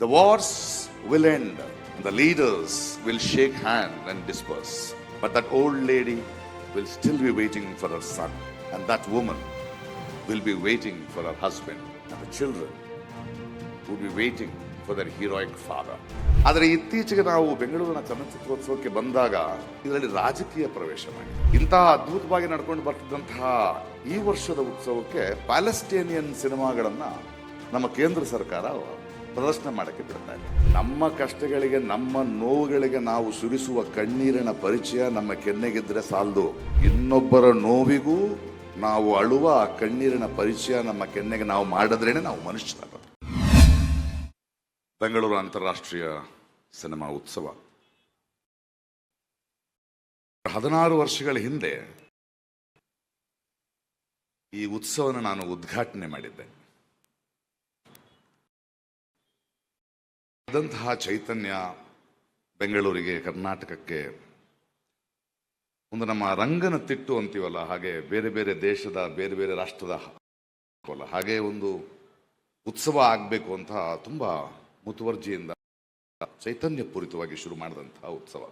The wars will end, the leaders will shake hands and disperse. But that old lady will still be waiting for her son, and that woman will be waiting for her husband, and the children will be waiting for their heroic father. ಆದರೆ ಇತ್ತೀಚೆಗೆ ನಾವು ಬೆಂಗಳೂರಿನ ಚಲನಚಿತ್ರೋತ್ಸವಕ್ಕೆ ಬಂದಾಗ ಇದರಲ್ಲಿ ರಾಜಕೀಯ ಪ್ರವೇಶ ಮಾಡಿ ಇಂತಹ ಅದ್ಭುತವಾಗಿ ನಡ್ಕೊಂಡು ಬರ್ತಿದ್ದಂತಹ ಈ ವರ್ಷದ ಉತ್ಸವಕ್ಕೆ ಪ್ಯಾಲೆಸ್ಟೇನಿಯನ್ ಸಿನಿಮಾಗಳನ್ನು ನಮ್ಮ ಕೇಂದ್ರ ಸರ್ಕಾರ ಪ್ರದರ್ಶನ ಮಾಡಕ್ಕೆ ಬಿಡ್ತಾ ಇದೆ ನಮ್ಮ ಕಷ್ಟಗಳಿಗೆ, ನಮ್ಮ ನೋವುಗಳಿಗೆ ನಾವು ಸುರಿಸುವ ಕಣ್ಣೀರಿನ ಪರಿಚಯ ನಮ್ಮ ಕೆನ್ನೆಗಿದ್ರೆ ಸಾಲದು. ಇನ್ನೊಬ್ಬರ ನೋವಿಗೂ ನಾವು ಅಳುವ ಆ ಕಣ್ಣೀರಿನ ಪರಿಚಯ ನಮ್ಮ ಕೆನ್ನೆಗೆ ನಾವು ಮಾಡಿದ್ರೇನೆ ನಾವು ಮನುಷ್ಯರಾಗೋದು ಬೆಂಗಳೂರು ಅಂತಾರಾಷ್ಟ್ರೀಯ ಸಿನಿಮಾ ಉತ್ಸವ. ಹದಿನಾರು ವರ್ಷಗಳ ಹಿಂದೆ ಈ ಉತ್ಸವನ ನಾನು ಉದ್ಘಾಟನೆ ಮಾಡಿದ್ದೆ. ಆದಂತಹ ಚೈತನ್ಯ ಬೆಂಗಳೂರಿಗೆ, ಕರ್ನಾಟಕಕ್ಕೆ ಒಂದು ನಮ್ಮ ರಂಗನ ತಿಟ್ಟು ಅಂತೀವಲ್ಲ, ಹಾಗೆ ಬೇರೆ ಬೇರೆ ದೇಶದ, ಬೇರೆ ಬೇರೆ ರಾಷ್ಟ್ರದ ಹಾಗೆ ಒಂದು ಉತ್ಸವ ಆಗಬೇಕು ಅಂತ ತುಂಬಾ ಮುತುವರ್ಜಿಯಿಂದ ಚೈತನ್ಯ ಪೂರಿತವಾಗಿ ಶುರು ಮಾಡಿದಂತಹ ಉತ್ಸವ.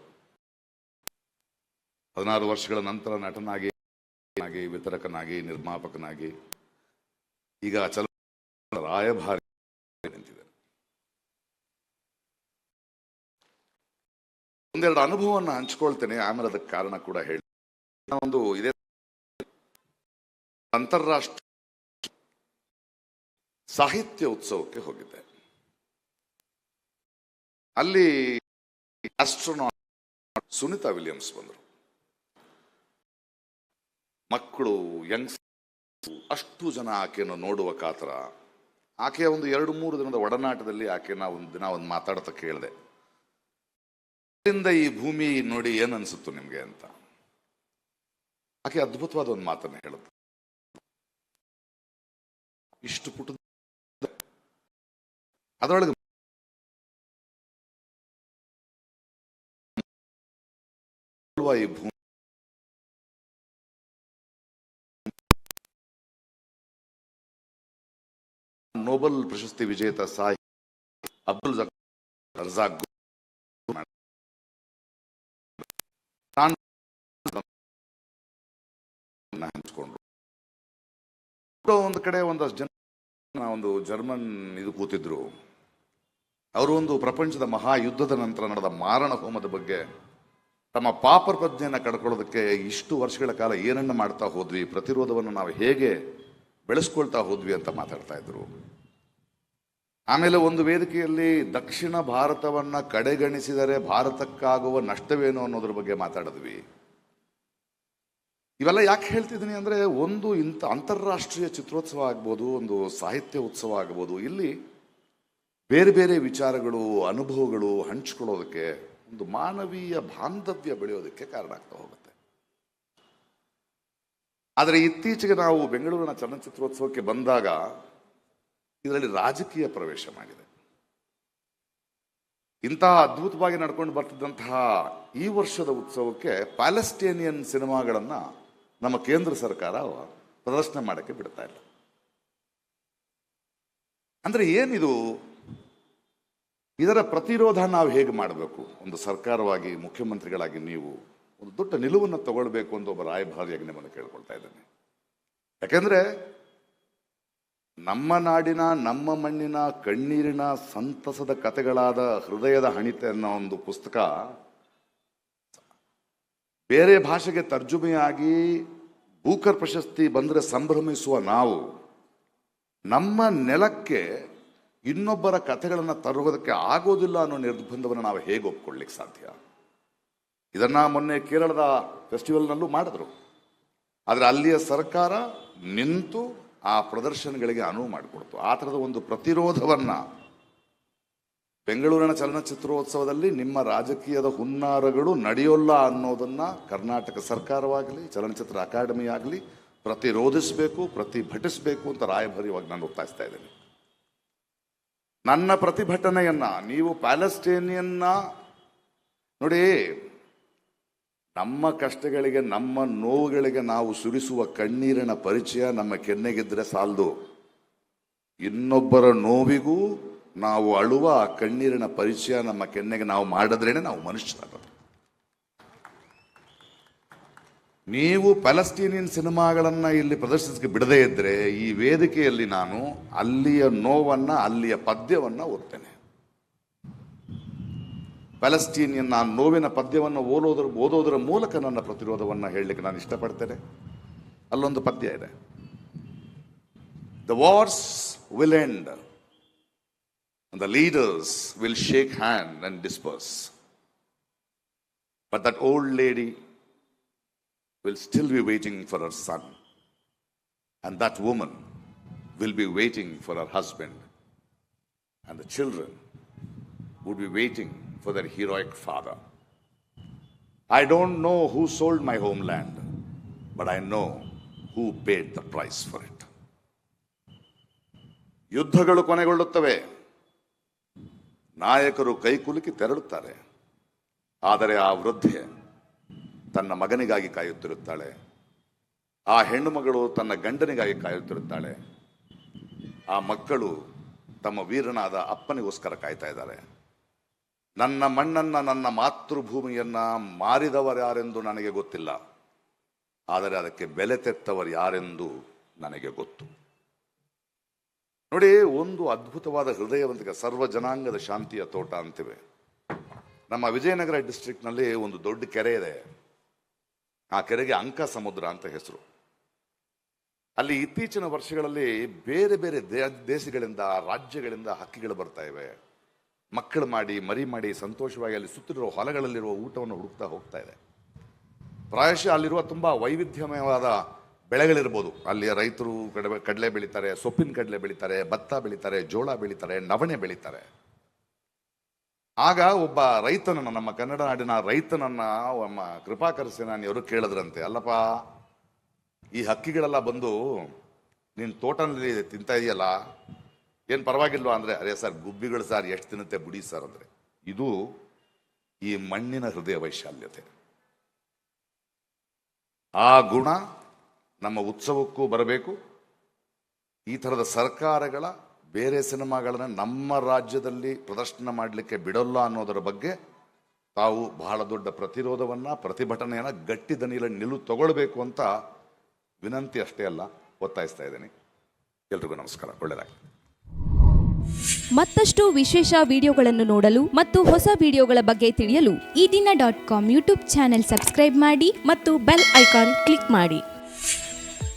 ಹದಿನಾರು ವರ್ಷಗಳ ನಂತರ ನಟನಾಗಿ ವಿತರಕನಾಗಿ, ನಿರ್ಮಾಪಕನಾಗಿ, ಈಗ ಚಲ ರಾಯಭಾರಿ ನಿಂತಿದೆ. ಒಂದೆರಡು ಅನುಭವವನ್ನು ಹಂಚ್ಕೊಳ್ತೇನೆ ಆಮೇಲೆ ಅದಕ್ಕೆ ಕಾರಣ ಕೂಡ ಹೇಳಿ. ಒಂದು ಇದೇ ಅಂತಾರಾಷ್ಟ್ರೀಯ ಸಾಹಿತ್ಯ ಉತ್ಸವಕ್ಕೆ ಹೋಗಿದ್ದೆ. ಅಲ್ಲಿ ಆಸ್ಟ್ರೋನಾಟ್ ಸುನಿತಾ ವಿಲಿಯಮ್ಸ್ ಬಂದರು. ಮಕ್ಕಳು ಯಂಗ್ಸ್ ಅಷ್ಟು ಜನ ಆಕೆಯನ್ನು ನೋಡುವ ಕಾತರ. ಆಕೆಯ ಒಂದು ಎರಡು ಮೂರು ದಿನದ ಒಡನಾಟದಲ್ಲಿ ಆಕೆನ ಒಂದು ದಿನ ಒಂದು ಮಾತಾಡ್ತಾ ಕೇಳಿದೆ. ಇಲ್ಲಿಂದ ಈ ಭೂಮಿ ನೋಡಿ ಏನನ್ಸುತ್ತು ನಿಮ್ಗೆ ಅಂತ? ಆಕೆ ಅದ್ಭುತವಾದ ಒಂದು ಮಾತನ್ನು ಹೇಳುತ್ತೆ. ಇಷ್ಟು ಪುಟ ಅದರೊಳಗೆ ಈ ಭೂಮಿ ನೋಬೆಲ್ ಪ್ರಶಸ್ತಿ ವಿಜೇತ ಸಾಹಿ ಅಬ್ದುಲ್ ಜಕ್- ರಜಾಕ್ ನ ಹಂಚ್ಕೊಂಡ್ರು. ಒಂದು ಕಡೆ ಒಂದಷ್ಟು ಜನ ಒಂದು ಜರ್ಮನ್ ಇದು ಕೂತಿದ್ರು. ಅವರು ಒಂದು ಪ್ರಪಂಚದ ಮಹಾಯುದ್ಧದ ನಂತರ ನಡೆದ ಮಾರಣ ಹೋಮದ ಬಗ್ಗೆ ತಮ್ಮ ಪಾಪ ಪ್ರಜ್ಞೆಯನ್ನು ಕಳ್ಕೊಳ್ಳೋದಕ್ಕೆ ಇಷ್ಟು ವರ್ಷಗಳ ಕಾಲ ಏನನ್ನ ಮಾಡ್ತಾ ಹೋದ್ವಿ, ಪ್ರತಿರೋಧವನ್ನು ನಾವು ಹೇಗೆ ಬೆಳೆಸ್ಕೊಳ್ತಾ ಹೋದ್ವಿ ಅಂತ ಮಾತಾಡ್ತಾ ಇದ್ರು. ಆಮೇಲೆ ಒಂದು ವೇದಿಕೆಯಲ್ಲಿ ದಕ್ಷಿಣ ಭಾರತವನ್ನ ಕಡೆಗಣಿಸಿದರೆ ಭಾರತಕ್ಕಾಗುವ ನಷ್ಟವೇನು ಅನ್ನೋದ್ರ ಬಗ್ಗೆ ಮಾತಾಡಿದ್ವಿ. ಇವೆಲ್ಲ ಯಾಕೆ ಹೇಳ್ತಿದ್ದೀನಿ ಅಂದರೆ ಒಂದು ಇಂಥ ಅಂತಾರಾಷ್ಟ್ರೀಯ ಚಿತ್ರೋತ್ಸವ ಆಗ್ಬೋದು, ಒಂದು ಸಾಹಿತ್ಯ ಉತ್ಸವ ಆಗ್ಬೋದು, ಇಲ್ಲಿ ಬೇರೆ ಬೇರೆ ವಿಚಾರಗಳು, ಅನುಭವಗಳು ಹಂಚ್ಕೊಳ್ಳೋದಕ್ಕೆ, ಒಂದು ಮಾನವೀಯ ಬಾಂಧವ್ಯ ಬೆಳೆಯೋದಕ್ಕೆ ಕಾರಣ ಆಗ್ತಾ ಹೋಗುತ್ತೆ. ಆದರೆ ಇತ್ತೀಚೆಗೆ ನಾವು ಬೆಂಗಳೂರಿನ ಚಲನಚಿತ್ರೋತ್ಸವಕ್ಕೆ ಬಂದಾಗ ಇದರಲ್ಲಿ ರಾಜಕೀಯ ಪ್ರವೇಶ ಮಾಡಿದೆ. ಇಂತಹ ಅದ್ಭುತವಾಗಿ ನಡ್ಕೊಂಡು ಬರ್ತಿದ್ದಂತಹ ಈ ವರ್ಷದ ಉತ್ಸವಕ್ಕೆ ಪ್ಯಾಲೆಸ್ಟೇನಿಯನ್ ಸಿನಿಮಾಗಳನ್ನ ನಮ್ಮ ಕೇಂದ್ರ ಸರ್ಕಾರ ಪ್ರದರ್ಶನ ಮಾಡಕ್ಕೆ ಬಿಡ್ತಾ ಇಲ್ಲ. ಅಂದ್ರೆ ಏನಿದು? ಇದರ ಪ್ರತಿರೋಧ ನಾವು ಹೇಗೆ ಮಾಡಬೇಕು? ಒಂದು ಸರ್ಕಾರವಾಗಿ, ಮುಖ್ಯಮಂತ್ರಿಗಳಾಗಿ ನೀವು ಒಂದು ದೊಡ್ಡ ನಿಲುವನ್ನು ತಗೊಳ್ಬೇಕು ಅಂತ ಒಬ್ಬ ರಾಯಭಾರಿಯಾಗಿ ನಿಮ್ಮನ್ನು ಕೇಳ್ಕೊಳ್ತಾ ಇದ್ದೇನೆ. ಯಾಕೆಂದ್ರೆ ನಮ್ಮ ನಾಡಿನ, ನಮ್ಮ ಮಣ್ಣಿನ, ಕಣ್ಣೀರಿನ ಸಂತಸದ ಕಥೆಗಳಾದ ಹೃದಯದ ಹಣಿತೆ ಅನ್ನೋ ಒಂದು ಪುಸ್ತಕ ಬೇರೆ ಭಾಷೆಗೆ ತರ್ಜುಮೆಯಾಗಿ ಬೂಕರ್ ಪ್ರಶಸ್ತಿ ಬಂದರೆ ಸಂಭ್ರಮಿಸುವ ನಾವು, ನಮ್ಮ ನೆಲಕ್ಕೆ ಇನ್ನೊಬ್ಬರ ಕಥೆಗಳನ್ನು ತರುವುದಕ್ಕೆ ಆಗೋದಿಲ್ಲ ಅನ್ನೋ ನಿರ್ಬಂಧವನ್ನು ನಾವು ಹೇಗೆ ಒಪ್ಕೊಳ್ಳಿಕ್ಕೆ ಸಾಧ್ಯ? ಇದನ್ನು ಮೊನ್ನೆ ಕೇರಳದ ಫೆಸ್ಟಿವಲ್ನಲ್ಲೂ ಮಾಡಿದ್ರು. ಆದರೆ ಅಲ್ಲಿಯ ಸರ್ಕಾರ ನಿಂತು ಆ ಪ್ರದರ್ಶನಗಳಿಗೆ ಅನುವು ಮಾಡಿಕೊಡ್ತು. ಆ ಥರದ ಒಂದು ಪ್ರತಿರೋಧವನ್ನ ಬೆಂಗಳೂರಿನ ಚಲನಚಿತ್ರೋತ್ಸವದಲ್ಲಿ ನಿಮ್ಮ ರಾಜಕೀಯದ ಹುನ್ನಾರಗಳು ನಡೆಯೋಲ್ಲ ಅನ್ನೋದನ್ನ ಕರ್ನಾಟಕ ಸರ್ಕಾರವಾಗಲಿ, ಚಲನಚಿತ್ರ ಅಕಾಡೆಮಿ ಆಗಲಿ ಪ್ರತಿರೋಧಿಸಬೇಕು, ಪ್ರತಿಭಟಿಸಬೇಕು ಅಂತ ರಾಯಭಾರಿಯವಾಗಿ ನಾನು ಒತ್ತಾಯಿಸ್ತಾ ಇದ್ದೇನೆ. ನನ್ನ ಪ್ರತಿಭಟನೆಯನ್ನ, ನೀವು ಪ್ಯಾಲೆಸ್ಟೇನಿಯನ್ನ ನೋಡಿ, ನಮ್ಮ ಕಷ್ಟಗಳಿಗೆ, ನಮ್ಮ ನೋವುಗಳಿಗೆ ನಾವು ಸುರಿಸುವ ಕಣ್ಣೀರಿನ ಪರಿಚಯ ನಮ್ಮ ಕೆನ್ನೆಗಿದ್ರೆ ಸಾಲದು. ಇನ್ನೊಬ್ಬರ ನೋವಿಗೂ ನಾವು ಅಳುವ ಆ ಕಣ್ಣೀರಿನ ಪರಿಚಯ ನಮ್ಮ ಕೆನ್ನೆಗೆ ನಾವು ಮಾಡಿದ್ರೇನೆ ನಾವು ಮನುಷ್ಯರಾಗೋದು. ನೀವು ಪ್ಯಾಲೆಸ್ಟೀನಿಯನ್ ಸಿನಿಮಾಗಳನ್ನ ಇಲ್ಲಿ ಪ್ರದರ್ಶಿಸಕ್ಕೆ ಬಿಡದೇ ಇದ್ದರೆ ಈ ವೇದಿಕೆಯಲ್ಲಿ ನಾನು ಅಲ್ಲಿಯ ನೋವನ್ನ, ಅಲ್ಲಿಯ ಪದ್ಯವನ್ನ ಓದ್ತೇನೆ. ಪ್ಯಾಲೆಸ್ಟೀನಿಯನ್ ನಾನು ನೋವಿನ ಪದ್ಯವನ್ನು ಓದೋದ್ರ, ಓದೋದರ ಮೂಲಕ ನನ್ನ ಪ್ರತಿರೋಧವನ್ನು ಹೇಳಲಿಕ್ಕೆ ನಾನು ಇಷ್ಟಪಡ್ತೇನೆ. ಅಲ್ಲೊಂದು ಪದ್ಯ ಇದೆ. The wars will end The leaders will shake hand and disperse but that old lady will still be waiting for her son. And that woman will be waiting for her husband. And the children would be waiting for their heroic father. I don't know who sold my homeland, but I know who paid the price for it. ಯುದ್ಧಗಳು ಕೊನೆಗೊಳ್ಳುತ್ತವೆ ನಾಯಕರು ಕೈಕುಲುಕಿ ತೆರಳುತ್ತಾರೆ. ಆದರೆ ಆ ವೃದ್ಧೆ ತನ್ನ ಮಗನಿಗಾಗಿ ಕಾಯುತ್ತಿರುತ್ತಾಳೆ. ಆ ಹೆಣ್ಣು ಮಗಳು ತನ್ನ ಗಂಡನಿಗಾಗಿ ಕಾಯುತ್ತಿರುತ್ತಾಳೆ. ಆ ಮಕ್ಕಳು ತಮ್ಮ ವೀರನಾದ ಅಪ್ಪನಿಗೋಸ್ಕರ ಕಾಯ್ತಾ ಇದ್ದಾರೆ. ನನ್ನ ಮಣ್ಣನ್ನ, ನನ್ನ ಮಾತೃಭೂಮಿಯನ್ನು ಮಾರಿದವರು ಯಾರೆಂದು ನನಗೆ ಗೊತ್ತಿಲ್ಲ. ಆದರೆ ಅದಕ್ಕೆ ಬೆಲೆ ತೆತ್ತವರು ಯಾರೆಂದು ನನಗೆ ಗೊತ್ತು. ನೋಡಿ, ಒಂದು ಅದ್ಭುತವಾದ ಹೃದಯವಂತಿಕ ಸರ್ವ ಜನಾಂಗದ ಶಾಂತಿಯ ತೋಟ ಅಂತಿವೆ. ನಮ್ಮ ವಿಜಯನಗರ ಡಿಸ್ಟ್ರಿಕ್ಟ್ನಲ್ಲಿ ಒಂದು ದೊಡ್ಡ ಕೆರೆ ಇದೆ. ಆ ಕೆರೆಗೆ ಅಂಕ ಸಮುದ್ರ ಅಂತ ಹೆಸರು. ಅಲ್ಲಿ ಇತ್ತೀಚಿನ ವರ್ಷಗಳಲ್ಲಿ ಬೇರೆ ಬೇರೆ ದೇಶಗಳಿಂದ, ರಾಜ್ಯಗಳಿಂದ ಹಕ್ಕಿಗಳು ಬರ್ತಾ ಇವೆ. ಮಕ್ಕಳು ಮಾಡಿ, ಮರಿ ಮಾಡಿ ಸಂತೋಷವಾಗಿ ಅಲ್ಲಿ ಸುತ್ತಿರುವ ಹೊಲಗಳಲ್ಲಿರುವ ಊಟವನ್ನು ಹುಡುಕ್ತಾ ಹೋಗ್ತಾ ಇದೆ. ಪ್ರಾಯಶಃ ಅಲ್ಲಿರುವ ತುಂಬಾ ವೈವಿಧ್ಯಮಯವಾದ ಬೆಳೆಗಳಿರ್ಬೋದು. ಅಲ್ಲಿ ರೈತರು ಕಡಲೆ ಕಡಲೆ ಬೆಳೀತಾರೆ, ಸೊಪ್ಪಿನ ಕಡಲೆ ಬೆಳೀತಾರೆ, ಭತ್ತ ಬೆಳೀತಾರೆ, ಜೋಳ ಬೆಳೀತಾರೆ, ನವಣೆ ಬೆಳೀತಾರೆ. ಆಗ ಒಬ್ಬ ರೈತನನ್ನು, ನಮ್ಮ ಕನ್ನಡ ನಾಡಿನ ರೈತನನ್ನ, ನಮ್ಮ ನಾನು ಸೇನಾನಿಯವರು ಕೇಳಿದ್ರಂತೆ, ಅಲ್ಲಪ್ಪ, ಈ ಹಕ್ಕಿಗಳೆಲ್ಲ ಬಂದು ನಿನ್ನ ತೋಟನಲ್ಲಿ ತಿಂತಾ ಇದೆಯಲ್ಲ, ಏನು ಪರವಾಗಿಲ್ವಾ? ಅಂದ್ರೆ, ಅರೇ ಸರ್, ಗುಬ್ಬಿಗಳು ಸರ್, ಎಷ್ಟು ತಿನ್ನುತ್ತೆ ಬುಡಿ ಸರ್, ಅಂದ್ರೆ. ಇದು ಈ ಮಣ್ಣಿನ ಹೃದಯ ವೈಶಾಲ್ಯತೆ. ಆ ಗುಣ ನಮ್ಮ ಉತ್ಸವಕ್ಕೂ ಬರಬೇಕು. ಈ ಥರದ ಸರ್ಕಾರಗಳ, ಬೇರೆ ಸಿನಿಮಾಗಳನ್ನು ನಮ್ಮ ರಾಜ್ಯದಲ್ಲಿ ಪ್ರದರ್ಶನ ಮಾಡಲಿಕ್ಕೆ ಬಿಡಲ್ಲ ಅನ್ನೋದರ ಬಗ್ಗೆ ತಾವು ಬಹಳ ದೊಡ್ಡ ಪ್ರತಿರೋಧವನ್ನು, ಪ್ರತಿಭಟನೆಯನ್ನು ಗಟ್ಟಿ ದನಿಲ ನಿಲು ತಗೊಳ್ಬೇಕು ಅಂತ ವಿನಂತಿ ಅಷ್ಟೇ ಅಲ್ಲ, ಒತ್ತಾಯಿಸ್ತಾ ಇದ್ದೀನಿ. ಎಲ್ರಿಗೂ ನಮಸ್ಕಾರ ಒಳ್ಳೆಯದಾಗಲಿ ಮತ್ತಷ್ಟು ವಿಶೇಷ ವಿಡಿಯೋಗಳನ್ನು ನೋಡಲು ಮತ್ತು ಹೊಸ ವಿಡಿಯೋಗಳ ಬಗ್ಗೆ ತಿಳಿಯಲು Ee Dina dot com YouTube channel subscribe ಮಾಡಿ ಮತ್ತು ಬೆಲ್ ಐಕಾನ್ ಕ್ಲಿಕ್ ಮಾಡಿ.